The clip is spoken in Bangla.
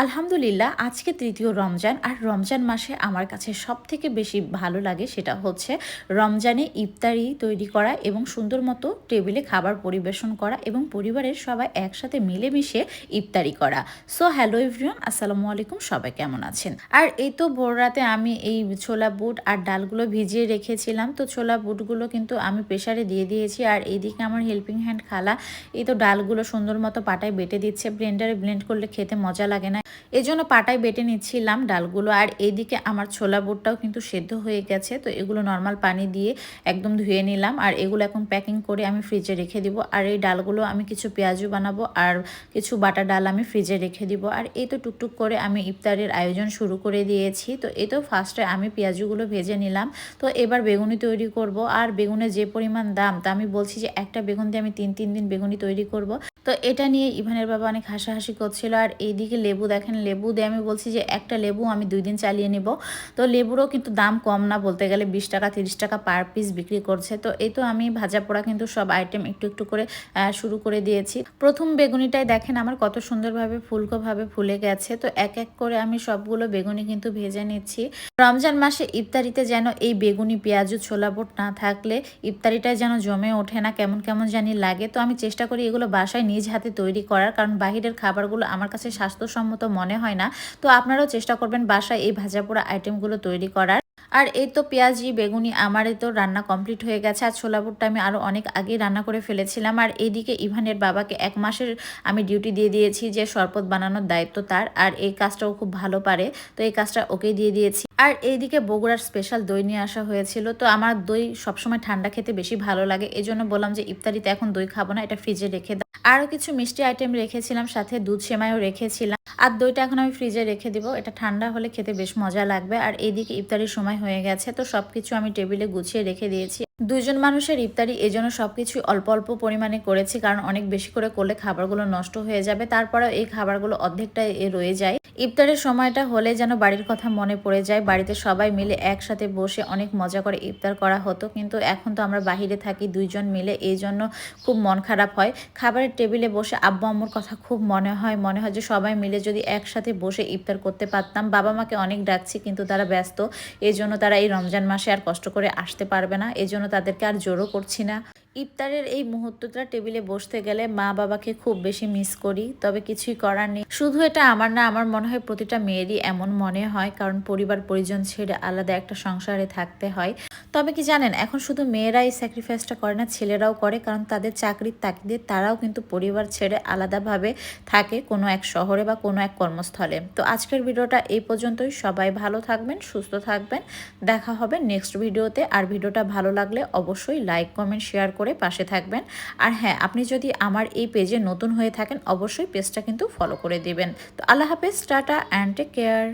আলহামদুলিল্লাহ, আজকে তৃতীয় রমজান আর রমজান মাসে আমার কাছে সব থেকে বেশি ভালো লাগে সেটা হচ্ছে রমজানে ইফতারি তৈরি করা এবং সুন্দর মতো টেবিলে খাবার পরিবেশন করা এবং পরিবারের সবাই একসাথে মিলেমিশে ইফতারি করা। সো হ্যালো এভরিওয়ান আসসালামু আলাইকুম, সবাই কেমন আছেন? আর এই তো ভোর রাতে আমি এই ছোলা বুট আর ডালগুলো ভিজিয়ে রেখেছিলাম, তো ছোলা বুটগুলো কিন্তু আমি প্রেশারে দিয়ে দিয়েছি আর এইদিকে আমার হেল্পিং হ্যান্ড খালা এই তো ডালগুলো সুন্দর মতো পাটায় বেটে দিচ্ছে, ব্লেন্ডারে ব্লেন্ড করলে খেতে মজা লাগে না এই জন্য পাটায় বেটে নিচ্ছিলাম ডালগুলো। আর এইদিকে আমার ছোলা বুটটাও কিন্তু সেদ্ধ হয়ে গেছে, তো এগুলো নর্মাল পানি দিয়ে একদম ধুয়ে নিলাম। আর এগুলো এখন প্যাকিং করে আমি ফ্রিজে রেখে দিব। আর এই ডালগুলো আমি কিছু পেঁয়াজু বানাবো আর কিছু বাটা ডাল আমি ফ্রিজে রেখে দিব। আর এই তো টুকটুক করে আমি ইফতারের আয়োজন শুরু করে দিয়েছি, তো এই তো ফার্স্টে আমি পেঁয়াজুগুলো ভেজে নিলাম। তো এবার বেগুনি তৈরি করব। আর বেগুনের যে পরিমাণ দাম, তা আমি বলছি যে একটা বেগুন দিয়ে আমি তিন তিন দিন বেগুনি তৈরি করব। তো এটা নিয়ে ইভানের বাবা অনেক হাসাহাসি করছিল। আর এইদিকে লেবু দেখেন লেবু দিয়ে আমি বলছি যে একটা লেবু আমি দুই দিন চালিয়ে নিব। তো লেবুরও কিন্তু দাম কম না বলতে গেলে বিশ টাকা, তিরিশ টাকা পার পিস বিক্রি করছে। তো এই তো আমি ভাজা পোড়া কিন্তু সব আইটেম একটু একটু করে শুরু করে দিয়েছি। প্রথম বেগুনিটাই দেখেন আমার কত সুন্দরভাবে ফুলকোভাবে ফুলে গেছে। তো এক এক করে আমি সবগুলো বেগুনি কিন্তু ভেজে নিচ্ছি। রমজান মাসে ইফতারিতে যেন এই বেগুনি, পেঁয়াজু, ছোলা বোট না থাকলে ইফতারিটায় যেন জমে ওঠে না, কেমন কেমন জানি লাগে। তো আমি চেষ্টা করি এগুলো বাসায় নিজ হাতে তৈরি করার, কারণ বাহিরের খাবারগুলো আমার কাছে স্বাস্থ্যসম্মত মনে হয় না। তো আপনারাও চেষ্টা করবেন বাসায় এই ভাজা পোড়া আইটেমগুলো তৈরি করার। আর এই তো পেঁয়াজি, বেগুনি, আমার তো রান্না কমপ্লিট হয়ে গেছে। আর ছোলা বুটটা আমি আরও অনেক আগেই রান্না করে ফেলেছিলাম। আর এইদিকে ইভানের বাবাকে এক মাসের আমি ডিউটি দিয়ে দিয়েছি যে শরবত বানানোর দায়িত্ব তার। আর এই কাজটাও খুব ভালো পারে। তো এই কাজটা ওকে দিয়ে দিয়েছি। আর এইদিকে বগুড়ার স্পেশাল দই নিয়ে আসা হয়েছিল। তো আমার দই সবসময় ঠান্ডা খেতে বেশি ভালো লাগে। এই জন্য বললাম যে, ইফতারিতে এখন দই খাব না, এটা ফ্রিজে রেখে দাও। আরও কিছু মিষ্টি আইটেম রেখেছিলাম, সাথে দুধ সেমাইও রেখেছিলাম। আর দইটা এখন আমি ফ্রিজে রেখে দিব, এটা ঠান্ডা হলে খেতে বেশ মজা লাগবে। আর এইদিকে ইফতারির সময় হয়ে গেছে, তো সব কিছু আমি টেবিলে গুছিয়ে রেখে দিয়েছি। দুইজন মানুষের ইফতারি এই জন্য সব কিছুই অল্প অল্প পরিমাণে করেছি, কারণ অনেক বেশি করে করলে খাবারগুলো নষ্ট হয়ে যাবে। তারপরেও এই খাবারগুলো অর্ধেকটা রয়ে যায়। ইফতারের সময়টা হলে যেন বাড়ির কথা মনে পড়ে যায়। বাড়িতে সবাই মিলে একসাথে বসে অনেক মজা করে ইফতার করা হতো, কিন্তু এখন তো আমরা বাহিরে থাকি দুইজন মিলে, এই জন্য খুব মন খারাপ হয়। খাবারের টেবিলে বসে আব্বু আম্মুর কথা খুব মনে হয়। মনে হয় যে সবাই মিলে যদি একসাথে বসে ইফতার করতে পারতাম। বাবা মাকে অনেক ডাকছি, কিন্তু তারা ব্যস্ত। এই জন্য তারা এই রমজান মাসে আর কষ্ট করে আসতে পারবে না। এই জন্য তাদেরকে আর জোরও করছি না। ইফতারের এই মুহূর্তটা টেবিলে বসতে গেলে মা বাবাকে খুব বেশি মিস করি, তবে কিছুই করার নেই। শুধু এটা আমার না, আমার মনে হয় প্রতিটা মেয়েরই এমন মনে হয়, কারণ পরিবার পরিজন ছেড়ে আলাদা একটা সংসারে থাকতে হয়। তবে কি জানেন, এখন শুধু মেয়েরাই স্যাক্রিফাইসটা করে না, ছেলেরাও করে, কারণ তাদের চাকরির তাকিদে তারাও কিন্তু পরিবার ছেড়ে আলাদাভাবে থাকে কোনো এক শহরে বা কোনো এক কর্মস্থলে। তো আজকের ভিডিওটা এই পর্যন্তই। সবাই ভালো থাকবেন, সুস্থ থাকবেন। দেখা হবে নেক্সট ভিডিওতে আর ভিডিওটা ভালো লাগলে অবশ্যই লাইক কমেন্ট শেয়ার করে পাশে থাকবেন। আর হ্যাঁ আপনি যদি আমার এই পেজে নতুন হয়ে থাকেন, অবশ্যই পেজটা কিন্তু ফলো করে দিবেন। তো আল্লাহ হাফেজ, টাটা অ্যান্ড টেক কেয়ার